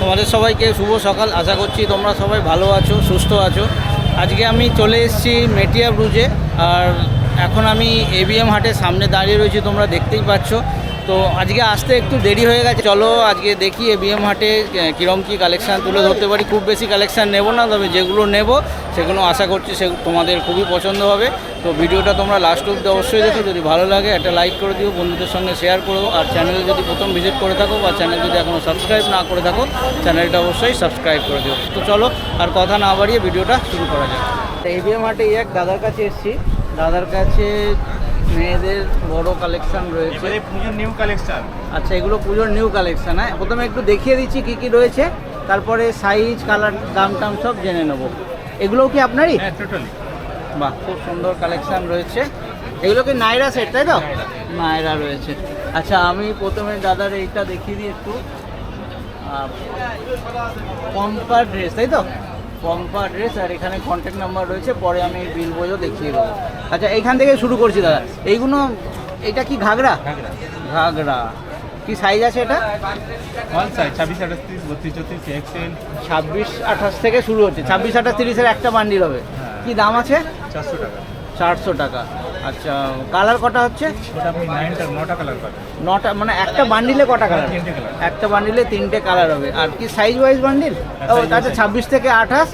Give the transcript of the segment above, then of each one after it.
তোমাদের সবাইকে শুভ সকাল। আশা করছি তোমরা সবাই ভালো আছো, সুস্থ আছো। আজকে আমি চলে এসেছি মেটিয়া ব্রুজে, আর এখন আমি এবিএম হাটের সামনে দাঁড়িয়ে রয়েছি, তোমরা দেখতেই পাচ্ছ। তো আজকে আসতে একটু দেরি হয়ে গেছে। চলো আজকে দেখি এবিএম হাটে কীরম কী কালেকশান তুলে ধরতে পারি। খুব বেশি কালেকশান নেব না, তবে যেগুলো নেব, সেগুলো আশা করছি সে তোমাদের খুবই পছন্দ হবে। তো ভিডিওটা তোমরা লাস্ট অব্দি অবশ্যই দেখো যদি ভালো লাগে একটা লাইক করে দিও বন্ধুদের সঙ্গে শেয়ার করো আর চ্যানেলে যদি প্রথম ভিজিট করে থাকো বা চ্যানেল যদি এখনও সাবস্ক্রাইব না করে থাকো চ্যানেলটা অবশ্যই সাবস্ক্রাইব করে দিও। তো চলো আর কথা না বাড়িয়ে ভিডিওটা শুরু করা যাক। এবিএম হাটে এক দাদার কাছে এসেছি। দাদার কাছে মেয়েদের বড় কালেকশন রয়েছে। এবারে পুজোর নিউ কালেকশন আচ্ছা এগুলো পুজোর নিউ কালেকশন হ্যাঁ? প্রথমে একটু দেখিয়ে দিচ্ছি কী কী রয়েছে তারপরে সাইজ কালার দাম টাম সব জেনে নেব। এগুলোও কি আপনারই? হ্যাঁ টোটালি বাহ খুব সুন্দর কালেকশন রয়েছে। এগুলো কি নাইরা সেট তাই তো? নাইরা রয়েছে। আচ্ছা আমি প্রথমে দাদার এইটা দেখিয়ে দিই একটু। পম্পা ড্রেস তাই তো? পম্পা ড্রেস আর এখানে কন্ট্যাক্ট নাম্বার রয়েছে পরে আমি বিল বইও দেখিয়ে দেবো। আচ্ছা এইখান থেকে শুরু করছি দাদা। এইগুলো এটা কি ঘাগরা? ঘাগরা। কি সাইজ আছে এটা? ছাব্বিশ আঠাশ বত্রিশ চৌত্রিশ এক্সেল ছাব্বিশ আঠাশ থেকে শুরু হচ্ছে। ছাব্বিশ আঠাশ তিরিশের একটা বান্ডিল হবে। হ্যাঁ। কি দাম আছে? চারশো টাকা। চারশো টাকা। আচ্ছা কালার কটা হচ্ছে? নটা কালার নটা মানে একটা বান্ডিলে কটা কালার? একটা বান্ডিলে তিনটে কালার হবে। আর কি সাইজ ওয়াইজ বান্ডিল? ও আচ্ছা ছাব্বিশ থেকে আঠাশ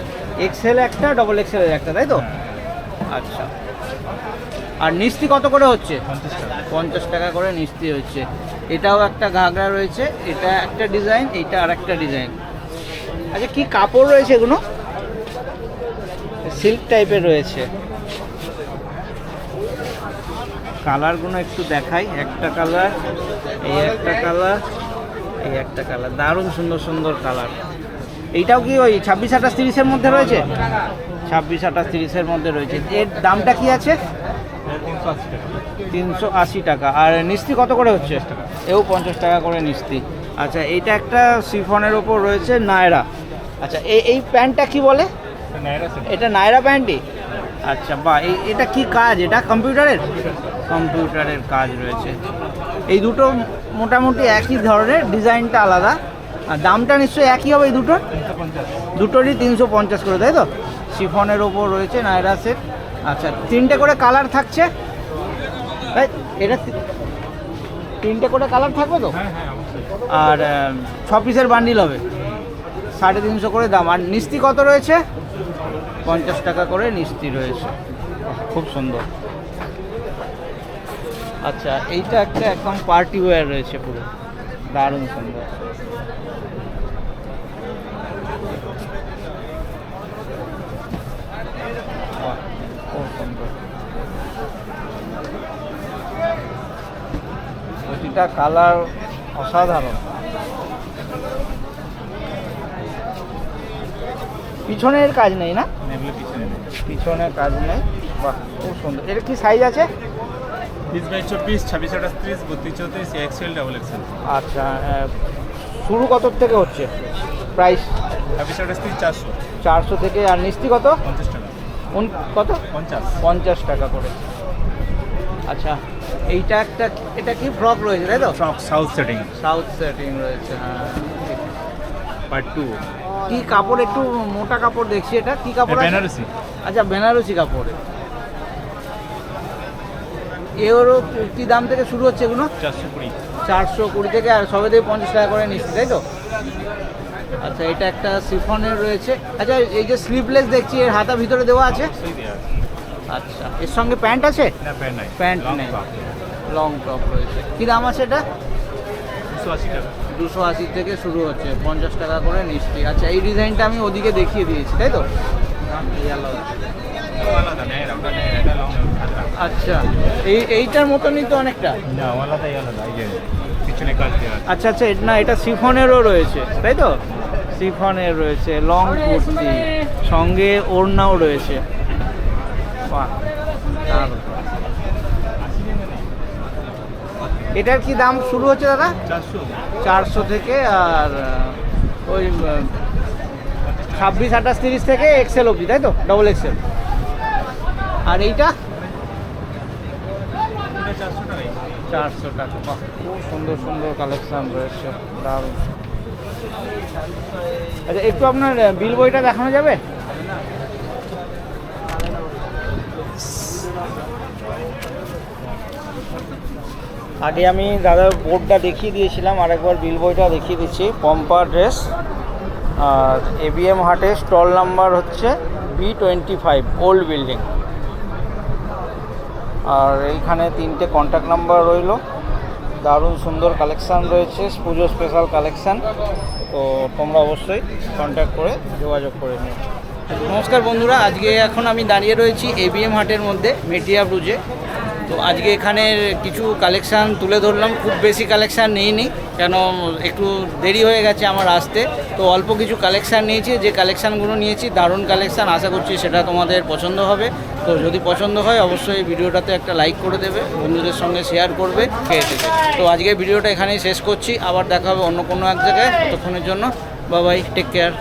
এক্সেল একটা ডবল এক্সেল একটা তাই তো? হ্যাঁ, আচ্ছা। আর নিস্তি কত করে হচ্ছে? পঞ্চাশ টাকা। করে নিস্তি হচ্ছে। এটাও একটা ঘাগরা রয়েছে। এটা একটা ডিজাইন এটা আর একটা ডিজাইন। আচ্ছা কি কাপড় রয়েছে এগুলো? সিল্ক টাইপের রয়েছে। কালারগুলো একটু দেখাই। একটা কালার এই একটা কালার এই একটা কালার। দারুণ সুন্দর সুন্দর কালার। এইটাও কি ওই ছাব্বিশ আঠাশ তিরিশের মধ্যে রয়েছে? ছাব্বিশ আঠাশ তিরিশের মধ্যে রয়েছে। এর দামটা কি আছে? তিনশো আশি টাকা। আর নিস্তি কত করে হচ্ছে? এও পঞ্চাশ টাকা করে নিস্তি। আচ্ছা এইটা একটা সিফনের ওপর রয়েছে নায়রা। আচ্ছা এই এই প্যান্টটা কি বলে? এটা এটা নায়রা প্যান্টই? আচ্ছা বা এই এটা কি কাজ? এটা কম্পিউটারের? কম্পিউটারের কাজ রয়েছে। এই দুটো মোটামুটি একই ধরনের ডিজাইনটা আলাদা। আর দামটা নিশ্চয়ই একই হবে এই দুটোর? দুটোরই তিনশো পঞ্চাশ করে তাই তো? শিফনের ওপর রয়েছে নায়রা সেট। আচ্ছা তিনটে করে কালার থাকছে? তাই এটা তিনটে করে কালার থাকবে তো? হ্যাঁ হ্যাঁ আর ছ পিসের বান্ডিল হবে। সাড়ে তিনশো করে দাম। আর নিস্তি কত রয়েছে? পঞ্চাশ টাকা করে নিস্তি রয়েছে। খুব সুন্দর। আচ্ছা এইটা একটা একদম পার্টি ওয়্যার রয়েছে পুরো। দারুণ সুন্দর। প্রতিটা কালার অসাধারণ। পিছনের কাজ নেই না? পিছনে কাজ নেই। বাহ খুব সুন্দর। এটা কি সাইজ আছে? বিশ বাই চব্বিশ ছাব্বিশ আঠাশ ত্রিশ বত্রিশ চৌত্রিশ এক্সেল ডাবল এক্সেল আচ্ছা শুরু কত থেকে হচ্ছে? প্রাইস ছাব্বিশ আঠাশ ত্রিশ চারশো। চারশো থেকে আর মিষ্টি কত? পঞ্চাশ টাকা। কত? পঞ্চাশ। পঞ্চাশ টাকা করে। আচ্ছা এইটা একটা এটা কি ফ্রক রয়েছে তাই তো? Frock south setting south setting রয়েছে হ্যাঁ পার্ট টু কি কাপড় একটু মোটা কাপড় দেখছি এটা কি কাপড় বেনারসি আচ্ছা বেনারসি কাপড়ে। এরও কি দাম থেকে শুরু হচ্ছে এগুলো? চারশো কুড়ি। চারশো কুড়ি থেকে আর সবে থেকে পঞ্চাশ টাকা করে নিচ্ছি তাই তো? আচ্ছা এটা একটা সিফনের রয়েছে। আচ্ছা এই যে স্লিভলেস দেখছি এর হাতা ভিতরে দেওয়া আছে। আচ্ছা এর সঙ্গে প্যান্ট আছে? না প্যান্ট নাই। প্যান্ট নেই। লং টপ রয়েছে। কী দাম আছে এটা? দুশো আশি টাকা। দুশো আশি থেকে শুরু হচ্ছে পঞ্চাশ টাকা করে নিচ্ছি। আচ্ছা এই ডিজাইনটা আমি ওদিকে দেখিয়ে দিয়েছি তাই তো? আলাদা। আচ্ছা। এই এইটার মতনই তো অনেকটা? না আলাদাই আলাদা এই যে পিছনে কাজ দেওয়া আচ্ছা আচ্ছা এটা- না এটা সিফনেরও রয়েছে তাই তো? সিফনের রয়েছে লং কুর্তি সঙ্গে ওড়নাও রয়েছে। বাহ দারুণ। এটার কি দাম শুরু হচ্ছে দাদা? চারশো। চারশো থেকে আর ওই ছাব্বিশ আঠাশ তিরিশ থেকে এক্সেল অবধি তাই তো? ডবল এক্সেল আর এইটা এটা চারশো টাকাই চারশো টাকা। খুব সুন্দর সুন্দর কালেকশন রয়েছে। দারুণ। আচ্ছা একটু আপনার বিল বইটা দেখানো যাবে? আগে আমি দাদার বোর্ডটা দেখিয়ে দিয়েছিলাম, আরেকবার বিল বইটা দেখিয়ে দিচ্ছি। পম্পা ড্রেস আর এবিএম হাটে স্টল নাম্বার হচ্ছে B twenty five old building আর এইখানে তিনটে কন্ট্যাক্ট নাম্বার রইল। দারুণ সুন্দর কালেকশান রয়েছে, পুজো স্পেশাল কালেকশান তো তোমরা অবশ্যই কন্ট্যাক্ট করে যোগাযোগ করে নিও। নমস্কার বন্ধুরা, আজকে এখন আমি দাঁড়িয়ে রয়েছি এবিএম হাটের মধ্যে, মেটিয়া ব্রুজে। তো আজকে এখানের কিছু কালেকশান তুলে ধরলাম, খুব বেশি কালেকশান নিইনি, কেন একটু দেরি হয়ে গেছে আমার আসতে। তো অল্প কিছু কালেকশান নিয়েছি, যে কালেকশানগুলো নিয়েছি, দারুণ কালেকশান আশা করছি সেটা তোমাদের পছন্দ হবে। তো যদি পছন্দ হয়, অবশ্যই ভিডিওটাতে একটা লাইক করে দেবে, বন্ধুদের সঙ্গে শেয়ার করবে, খেয়ে দেবে। তো আজকে ভিডিওটা এখানেই শেষ করছি, আবার দেখা হবে অন্য কোনো এক জায়গায়। ততক্ষণের জন্য বাবাই টেক কেয়ার